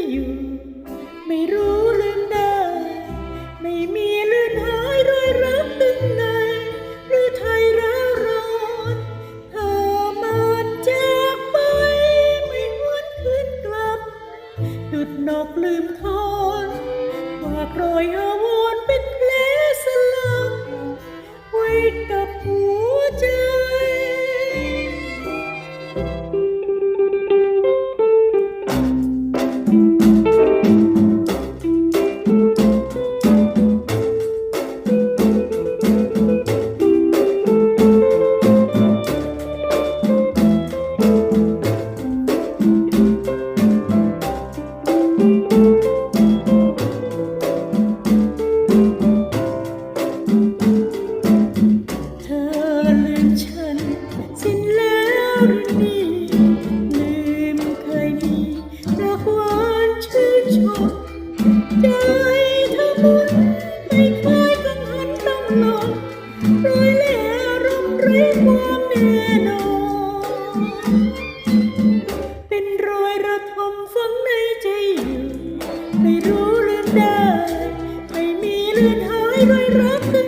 ่อยู่ ไม่รู้ลืมได้ ไม่มีลื่หายรอยรักตึงในหรือไทยร้าร้อนเธอมาจากไปไม่หวนคืนกลับ ดุดนกลืมทอนว่ากรอย ลืมเคยมีรักหวานชื่นชมใจเธอหมุนไม่เคยกังหัต้องลงรอยแหล่รมไร้ความแน่นอน เป็นรอยระทมฝังในใจอยู่ไม่รู้ลืมได้ ไม่มีเลือนหายรอยรักขึ้